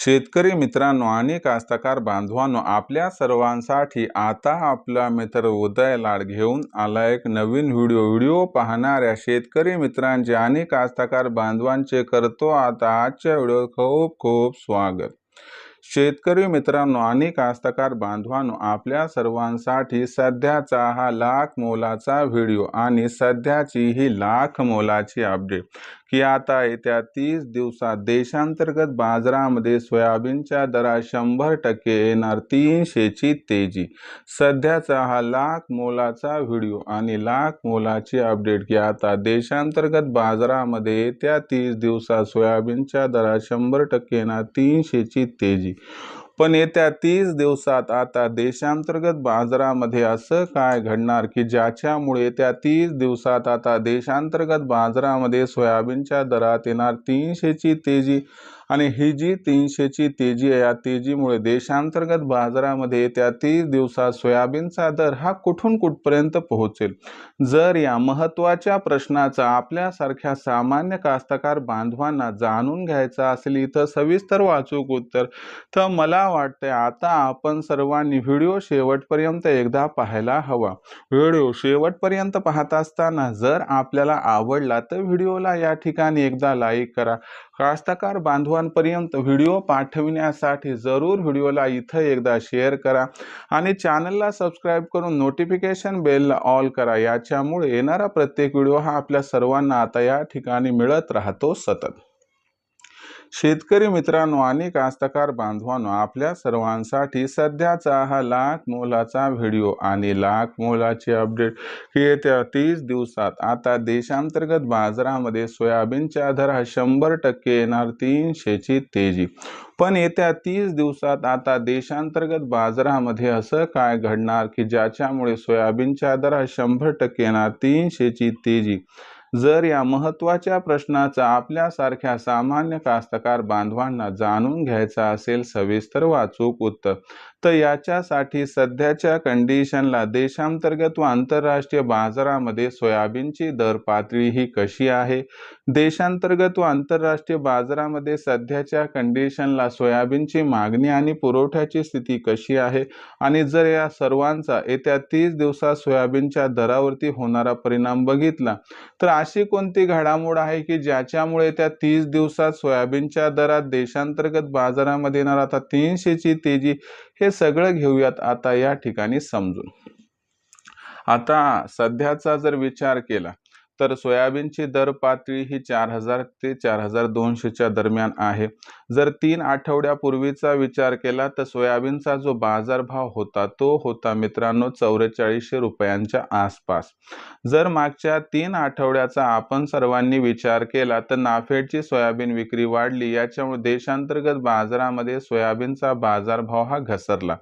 शेतकरी मित्रांनो आणि कास्तकार बांधवांनो आपल्या सर्वांसाठी आता आपला मित्र उदय लाड घेऊन आला एक नवीन व्हिडिओ. व्हिडिओ पाहणाऱ्या शेतकरी मित्रांचे आणि कास्तकार बांधवांचे करतो आता आजच्या व्हिडिओ खूप खूप स्वागत. शेतकरी मित्रांनो आणि कास्तकार बांधवांनो आपल्या सर्वांसाठी सध्याचा हा लाख मोलाचा व्हिडिओ आणि सध्याची ही लाख मोलाची अपडेट की आता येत्या तीस दिवसात देशांतर्गत बाजारामध्ये सोयाबीनच्या दरात शंभर टक्के येणार तीनशेची तेजी. सध्याचा हा लाख मोलाचा व्हिडिओ आणि लाख मोलाची अपडेट की आता देशांतर्गत बाजारामध्ये येत्या तीस दिवसात सोयाबीनच्या दरात शंभर टक्के येणार तीनशेची तेजी. पण येत्या तीस दिवसात आता देशांतर्गत बाजारामध्ये असं काय घडणार की ज्याच्यामुळे येत्या तीस दिवसात आता देशांतर्गत बाजारामध्ये सोयाबीनच्या दरात येणार तीनशेची तेजी आणि ही जी तीनशेची तेजी आहे या तेजीमुळे देशांतर्गत बाजारामध्ये येत्या तीस दिवसात सोयाबीनचा दर हा कुठून कुठपर्यंत पोहोचेल? जर या महत्त्वाच्या प्रश्नाचा आपल्यासारख्या सामान्य कास्तकार बांधवांना जाणून घ्यायचं असेल इथं सविस्तर वाचूक उत्तर. तर मला वाटतंय? आता आपण सर्वांनी व्हिडिओ शेवटपर्यंत एकदा पाहायला हवा. व्हिडिओ शेवटपर्यंत पाहत असताना जर आपल्याला आवडला तर व्हिडिओला या ठिकाणी एकदा लाईक करा. कास्तकार बांधवांपर्यंत व्हिडिओ पाठविण्यासाठी जरूर व्हिडिओला इथं एकदा शेअर करा आणि चॅनलला सबस्क्राईब करून नोटिफिकेशन बेलला ऑल करा. याच्यामुळे येणारा प्रत्येक व्हिडिओ हा आपल्या सर्वांना आता या ठिकाणी मिळत राहतो सतत. शेतकरी मित्रांनो आणि कास्तकार बांधवांनो आपल्या सर्वांसाठी सध्याचा हा लाख मोलाचा व्हिडिओ आणि लाख मोलाची अपडेट येत्या तीस दिवसात आता देशांतर्गत बाजारामध्ये सोयाबीनच्या दर हा शंभर टक्के येणार तीनशेची तेजी. पण येत्या तीस दिवसात आता देशांतर्गत बाजारामध्ये असं काय घडणार की ज्याच्यामुळे सोयाबीनच्या दर हा शंभर टक्के येणार तीनशेची तेजी? जर या महत्त्वाच्या प्रश्नाचा आपल्यासारख्या सामान्य कास्तकार बांधवांना जाणून घ्यायचा असेल सविस्तर वाचूक उत्तर. तर याच्यासाठी सध्याच्या कंडिशनला देशांतर्गत व आंतरराष्ट्रीय बाजारामध्ये सोयाबीनची दर पातळी ही कशी आहे? देशांतर्गत व आंतरराष्ट्रीय बाजारामध्ये सध्याच्या कंडिशनला सोयाबीनची मागणी आणि पुरवठ्याची स्थिती कशी आहे? आणि जर या सर्वांचा येत्या तीस दिवसात सोयाबीनच्या दरावरती होणारा परिणाम बघितला तर अशी कोणती घडामोड आहे की ज्याच्यामुळे त्या तीस दिवसात सोयाबीनच्या दरात देशांतर्गत बाजारामध्ये येणार आता तीनशेची तेजी हे सगळं घेऊयात आता या ठिकाणी समजून. आता सध्याचा जर विचार केला तर सोयाबीनची दर पातळी ही चार हजार ते चार हजार दोनशेच्या दरम्यान आहे. जर तीन आठवड्यापूर्वीचा विचार केला तर सोयाबीनचा जो बाजारभाव होता तो होता मित्रांनो चौवेचाळीसशे रुपयांच्या आसपास. जर मागच्या तीन आठवड्याचा आपण सर्वांनी विचार केला तर नाफेडची सोयाबीन विक्री वाढली याच्यामुळे देशांतर्गत बाजारामध्ये सोयाबीनचा बाजारभाव हा घसरला.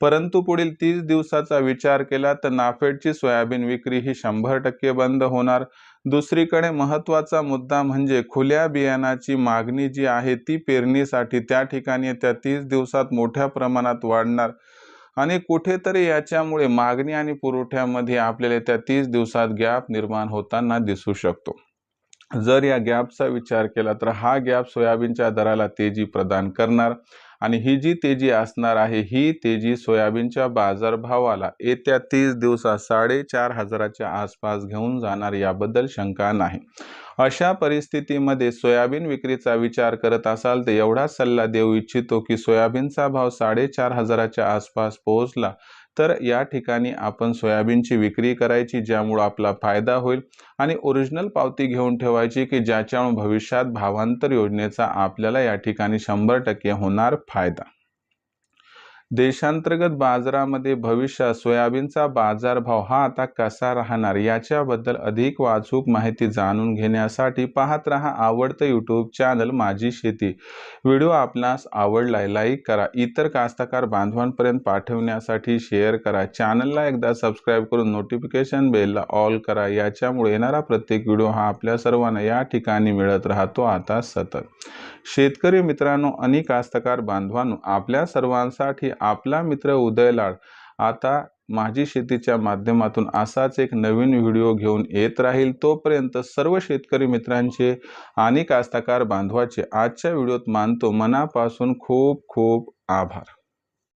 परंतु पुढील तीस दिवसाचा विचार केला तर नाफेडची सोयाबीन विक्री ही शंभर टक्के बंद होणार. दुसरीकडे महत्त्वाचा मुद्दा म्हणजे खुल्या बियाणाची मागणी जी आहे ती पेरणीसाठी त्या ठिकाणी त्या तीस दिवसात मोठ्या प्रमाणात वाढणार. आणि कुठेतरी याच्यामुळे मागणी आणि पुरवठ्यामध्ये आपल्याला त्या तीस दिवसात गॅप निर्माण होताना दिसू शकतो. जर या गॅपचा विचार केला तर हा गॅप सोयाबीनच्या दराला तेजी प्रदान करणार. आणि ही जी तेजी असणार आहे ही तेजी सोयाबीनच्या बाजारभावाला येत्या तीस दिवसात साडेचार हजाराच्या आसपास घेऊन जाणार याबद्दल शंका नाही. अशा परिस्थितीमध्ये सोयाबीन विक्रीचा विचार करत असाल तर एवढा सल्ला देऊ इच्छितो की सोयाबीनचा भाव साडेचार हजाराच्या आसपास पोहोचला तर या ठिकाणी आपण सोयाबीनची विक्री करायची ज्यामुळं आपला फायदा होईल. आणि ओरिजिनल पावती घेऊन ठेवायची की ज्याच्यामुळे भविष्यात भावांतर योजनेचा आपल्याला या ठिकाणी शंभर टक्के होणार फायदा. देशांतर्गत बाजारामध्ये भविष्यात सोयाबीनचा बाजारभाव हा आता कसा राहणार याच्याबद्दल अधिक वाचूक माहिती जाणून घेण्यासाठी पाहत रहा आवडतं यूट्यूब चॅनल माझी शेती. व्हिडिओ आपणास आवडलाय लाईक करा. इतर कास्तकार बांधवांपर्यंत पाठवण्यासाठी शेअर करा. चॅनलला एकदा सबस्क्राईब करून नोटिफिकेशन बेलला ऑल करा. याच्यामुळे येणारा प्रत्येक व्हिडिओ हा आपल्या सर्वांना या ठिकाणी मिळत राहतो. आता सतत. शेतकरी मित्रांनो आणि कास्तकार बांधवांनो आपल्या सर्वांसाठी आपला मित्र उदय लाड आता माझी शेतीच्या माध्यमातून असाच एक नवीन व्हिडिओ घेऊन येत राहील तोपर्यंत सर्व शेतकरी मित्रांचे आणि कास्तकार बांधवाचे आजच्या व्हिडिओत मानतो मनापासून खूप खूप आभार.